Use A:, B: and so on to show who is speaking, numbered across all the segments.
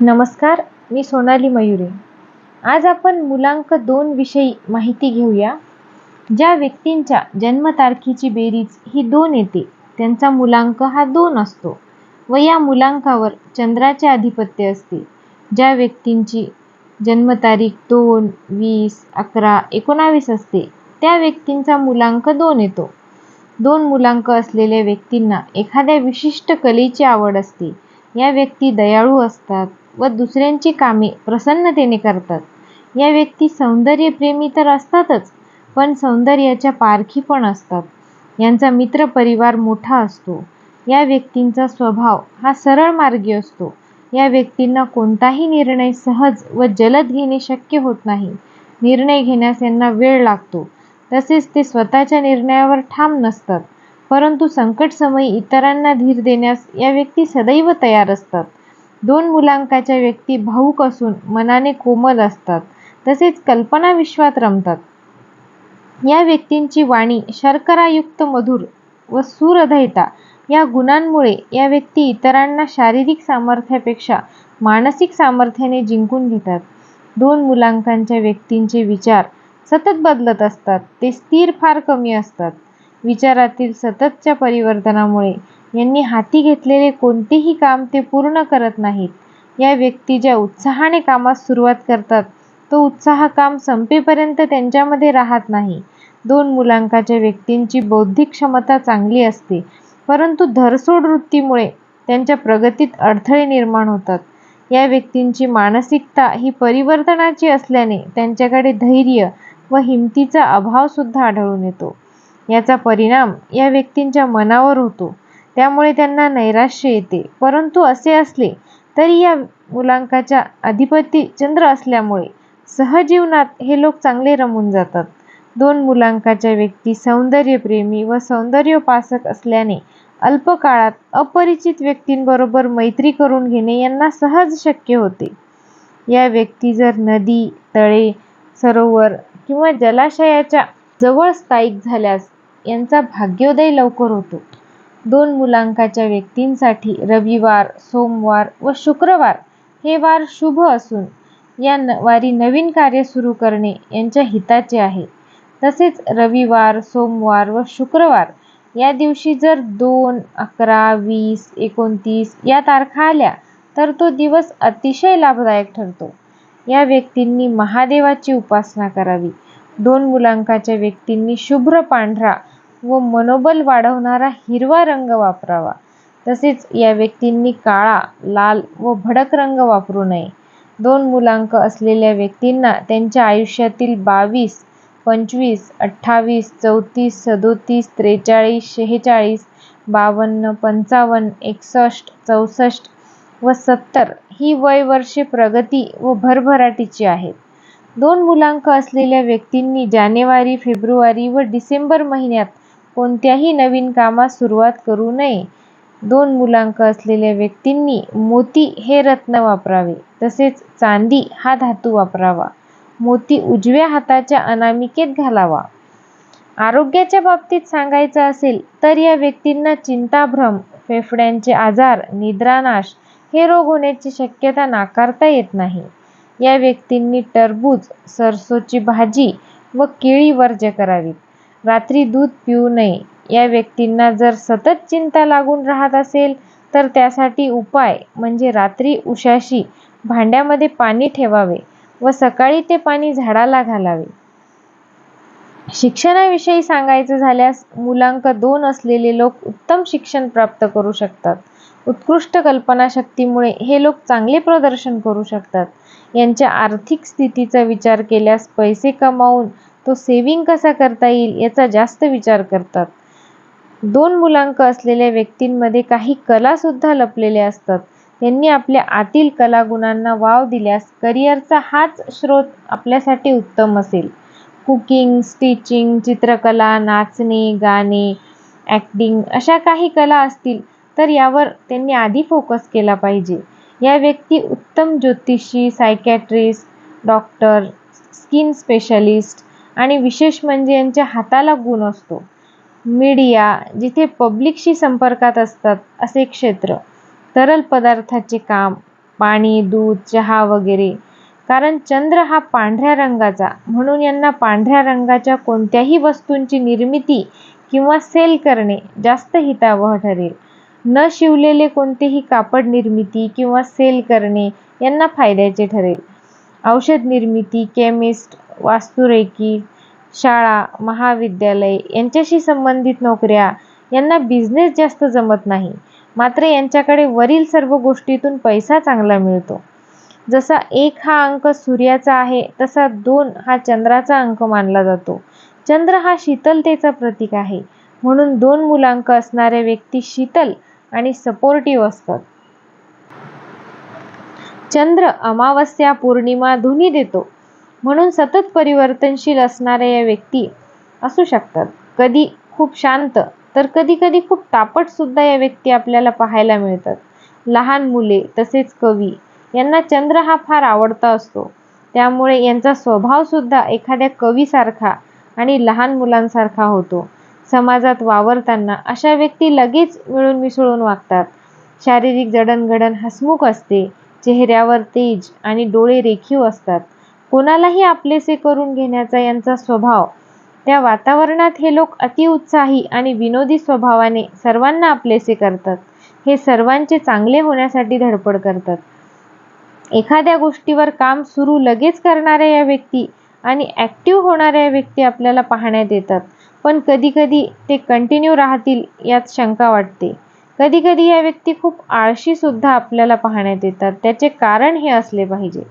A: नमस्कार मी सोनाली मयुरे. आज आपण मुलांक दोन विषयी माहिती घेऊया. ज्या व्यक्तींच्या जन्मतारखेची बेरीज ही दोन येते त्यांचा मुलांक हा दोन असतो व या मुलांकावर चंद्राचे आधिपत्य असते. ज्या व्यक्तींची जन्मतारीख दोन वीस अकरा एकोणावीस असते त्या व्यक्तींचा मुलांक दोन येतो. दोन मुलांक असलेल्या व्यक्तींना एखाद्या विशिष्ट कलेची आवड असते. या व्यक्ती दयाळू असतात व दुसऱ्यांची कामे प्रसन्नतेने करतात. या व्यक्ती सौंदर्यप्रेमी तर असतातच पण सौंदर्याच्या पारखी पण असतात. यांचा मित्रपरिवार मोठा असतो. या व्यक्तींचा स्वभाव हा सरळ मार्गी असतो. या व्यक्तींना कोणताही निर्णय सहज व जलद घेणे शक्य होत नाही. निर्णय घेण्यास यांना वेळ लागतो. तसेच ते स्वतःच्या निर्णयावर ठाम नसतात. परंतु संकटसमयी इतरांना धीर देण्यास या व्यक्ती सदैव तयार असतात. दोन मुलांकाच्या व्यक्ती भावूक असून मनाने कोमल असतात तसेच कल्पनाविश्वात रमतात. या व्यक्तींची वाणी शर्करायुक्त मधुर व सुरधयता या गुणांमुळे या व्यक्ती इतरांना शारीरिक सामर्थ्यापेक्षा मानसिक सामर्थ्याने जिंकून घेतात. दोन मुलांकांच्या व्यक्तींचे विचार सतत बदलत असतात ते स्थिर फार कमी असतात. विचारातील सततच्या परिवर्तनामुळे यांनी हाती घेतलेले कोणतेही काम ते पूर्ण करत नाहीत. या व्यक्ती ज्या उत्साहाने कामास सुरुवात करतात तो उत्साह काम संपेपर्यंत त्यांच्यामध्ये राहत नाही. दोन मुलांकाच्या व्यक्तींची बौद्धिक क्षमता चांगली असते परंतु धरसोड वृत्तीमुळे त्यांच्या प्रगतीत अडथळे निर्माण होतात. या व्यक्तींची मानसिकता ही परिवर्तनाची असल्याने त्यांच्याकडे धैर्य व हिमतीचा अभावसुद्धा आढळून येतो. याचा परिणाम या व्यक्तींच्या मनावर होतो. त्यामुळे त्यांना नैराश्य येते. परंतु असे असले तरी या मुलांकाच्या अधिपती चंद्र असल्यामुळे सहजीवनात हे लोक चांगले रमून जातात. दोन मुलांकाच्या व्यक्ती सौंदर्यप्रेमी व सौंदर्योपासक असल्याने अल्प काळात अपरिचित व्यक्तींबरोबर मैत्री करून घेणे यांना सहज शक्य होते. या व्यक्ती जर नदी तळे सरोवर किंवा जलाशयाच्या जवळ स्थायिक झाल्यास यांचा भाग्योदय लवकर होतो. दोन मुलांकाच्या व्यक्तींसाठी रविवार सोमवार व शुक्रवार हे वार शुभ असून या न वारी नवीन कार्य सुरू करणे यांच्या हिताचे आहे. तसेच रविवार सोमवार व शुक्रवार या दिवशी जर दोन अकरा वीस एकोणतीस या तारखा आल्या तर तो दिवस अतिशय लाभदायक ठरतो. या व्यक्तींनी महादेवाची उपासना करावी. दोन मुलांकाच्या व्यक्तींनी शुभ्र पांढरा व मनोबल वाढवणारा हिरवा रंग वापरावा. तसेच या व्यक्तींनी काळा लाल व भडक रंग वापरू नये. दोन मुलांक असलेल्या व्यक्तींना त्यांच्या आयुष्यातील बावीस पंचवीस अठ्ठावीस चौतीस सदोतीस त्रेचाळीस शेहेचाळीस बावन्न पंचावन्न एकसष्ट चौसष्ट व सत्तर ही वय वर्षे प्रगती व भरभराटीची आहेत. दोन मुलांक असलेल्या व्यक्तींनी जानेवारी फेब्रुवारी व डिसेंबर महिन्यात कोणत्याही नवीन कामास सुरुवात करू नये. दोन मुलांक असलेल्या व्यक्तींनी मोती हे रत्न वापरावे. तसेच चांदी हा धातू वापरावा. मोती उजव्या हाताच्या अनामिकेत घालावा. आरोग्याच्या बाबतीत सांगायचं असेल तर या व्यक्तींना चिंताभ्रम फेफड्यांचे आजार निद्रानाश हे रोग होण्याची शक्यता नाकारता येत नाही. या व्यक्तींनी टरबूज सरसोची भाजी व केळी वर्ज्य करावीत. रात्री दूध पिऊ नये. या व्यक्तींना जर सतत चिंता लागून राहत असेल तर त्यासाठी उपाय म्हणजे रात्री उशाशी भांड्यामध्ये पाणी ठेवावे व सकाळी ते पाणी झाडाला घालावे. शिक्षणाविषयी सांगायचं झाल्यास मुलांक दोन असलेले लोक उत्तम शिक्षण प्राप्त करू शकतात. उत्कृष्ट कल्पनाशक्तीमुळे हे लोक चांगले प्रदर्शन करू शकतात. यांच्या आर्थिक स्थितीचा विचार केल्यास पैसे कमावून तो सेविंग कसा करता येईल याचा जास्त विचार करतात. दोन मुलांक असलेल्या व्यक्तींमध्ये काही कला सुद्धा लपलेल्या असतात. त्यांनी आपल्या आतील कलागुणांना वाव दिल्यास करिअरचा हाच स्रोत आपल्यासाठी उत्तम असेल. कुकिंग स्टिचिंग चित्रकला नाचणे गाणे ॲक्टिंग अशा काही कला असतील तर यावर त्यांनी आधी फोकस केला पाहिजे. या व्यक्ती उत्तम ज्योतिषी सायकॅट्रिस्ट डॉक्टर स्किन स्पेशलिस्ट आणि विशेष म्हणजे यांच्या हाताला गुण असतो. मीडिया जिथे पब्लिकशी संपर्कात असतात असे क्षेत्र. तरल पदार्थाचे काम पाणी दूध चहा वगैरे. कारण चंद्र हा पांढऱ्या रंगाचा म्हणून यांना पांढऱ्या रंगाच्या कोणत्याही वस्तूंची निर्मिती किंवा सेल करणे जास्त हितावह ठरेल. न शिवलेले कोणतेही कापड निर्मिती किंवा सेल करणे यांना फायद्याचे ठरेल. औषध निर्मिती केमिस्ट वास्तुरेखी शाळा महाविद्यालय यांच्याशी संबंधित नोकऱ्या यांना बिझनेस जास्त जमत नाही. मात्र यांच्याकडे वरील सर्व गोष्टीतून पैसा चांगला मिळतो. जसा एक हा अंक सूर्याचा आहे तसा दोन हा चंद्राचा अंक मानला जातो. चंद्र हा शीतलतेचा प्रतीक आहे. म्हणून दोन मुलांक असणाऱ्या व्यक्ती शीतल आणि सपोर्टिव्ह असतात. चंद्र अमावस्या पौर्णिमा दोन्ही देतो. म्हणून सतत परिवर्तनशील असणाऱ्या या व्यक्ती असू शकतात. कधी खूप शांत तर कधी कधी खूप तापट सुद्धा या व्यक्ती आपल्याला पाहायला मिळतात. लहान मुले तसेच कवी यांना चंद्र हा फार आवडता असतो. त्यामुळे यांचा स्वभाव सुद्धा एखाद्या कवीसारखा आणि लहान मुलांसारखा होतो. समाजात वावरताना अशा व्यक्ती लगेच मिळून मिसळून वागतात. शारीरिक जडणघडण हसमुख असते चेहऱ्यावर तेज आणि डोळे रेखीव असतात. कोणालाही आपलेसे करून घेण्याचा यांचा स्वभाव. त्या वातावरणात हे लोक अतिउत्साही आणि विनोदी स्वभावाने सर्वांना आपलेसे करतात. हे सर्वांचे चांगले होण्यासाठी धडपड करतात. एखाद्या गोष्टीवर काम सुरू लगेच करणाऱ्या या व्यक्ती आणि ॲक्टिव्ह होणाऱ्या व्यक्ती आपल्याला पाहण्यात येतात. पण कधीकधी ते कंटिन्यू राहतील यात शंका वाटते. कधीकधी या व्यक्ती खूप आळशीसुद्धा आपल्याला पाहण्यात येतात. त्याचे कारण हे असले पाहिजे.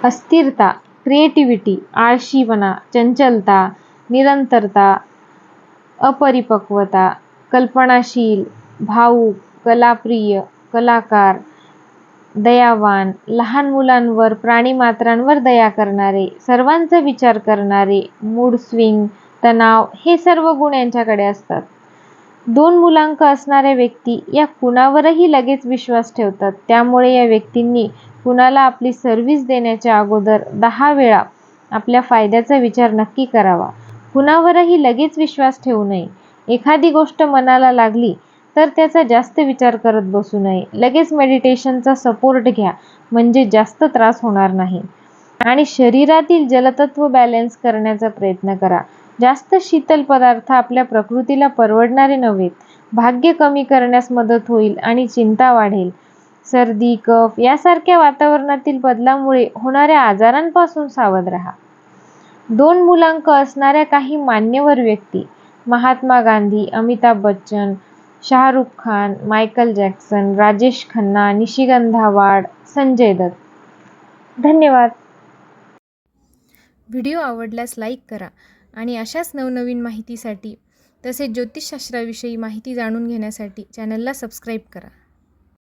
A: अस्थिरता क्रिएटिव्हिटी आळशीपणा चंचलता निरंतरता अपरिपक्वता कल्पनाशील भावूक कलाप्रिय कलाकार दयावान लहान मुलांवर प्राणीमात्रांवर दया करणारे सर्वांचा विचार करणारे मूड स्विंग तणाव हे सर्व गुण यांच्याकडे असतात. दोन मुलांक असणाऱ्या व्यक्ती या कुणावरही लगेच विश्वास ठेवतात. त्यामुळे या व्यक्तींनी कुणाला आपली सर्व्हिस देण्याच्या अगोदर दहा वेळा आपल्या फायद्याचा विचार नक्की करावा. कुणावरही लगेच विश्वास ठेवू नये. एखादी गोष्ट मनाला लागली तर त्याचा जास्त विचार करत बसू नये. लगेच मेडिटेशनचा सपोर्ट घ्या म्हणजे जास्त त्रास होणार नाही. आणि शरीरातील जलतत्व बॅलन्स करण्याचा प्रयत्न करा. जास्त शीतल पदार्थ आपल्या प्रकृतीला परवडणारे नव्हेत भाग्य कमी करण्यास मदत होईल आणि चिंता वाढेल. सर्दी कफ यासारख्या वातावरणातील बदलामुळे होणाऱ्या आजारांपासून सावध राहा. दोन मुलांक असणाऱ्या काही मान्यवर व्यक्ती महात्मा गांधी अमिताभ बच्चन शाहरुख खान मायकल जॅक्सन राजेश खन्ना निशिगंधा वाड संजय दत्त. धन्यवाद.
B: व्हिडिओ आवडल्यास लाईक करा आणि अशाच नवनवीन माहितीसाठी तसेच ज्योतिषशास्त्राविषयी माहिती जाणून घेण्यासाठी चॅनलला सबस्क्राईब करा.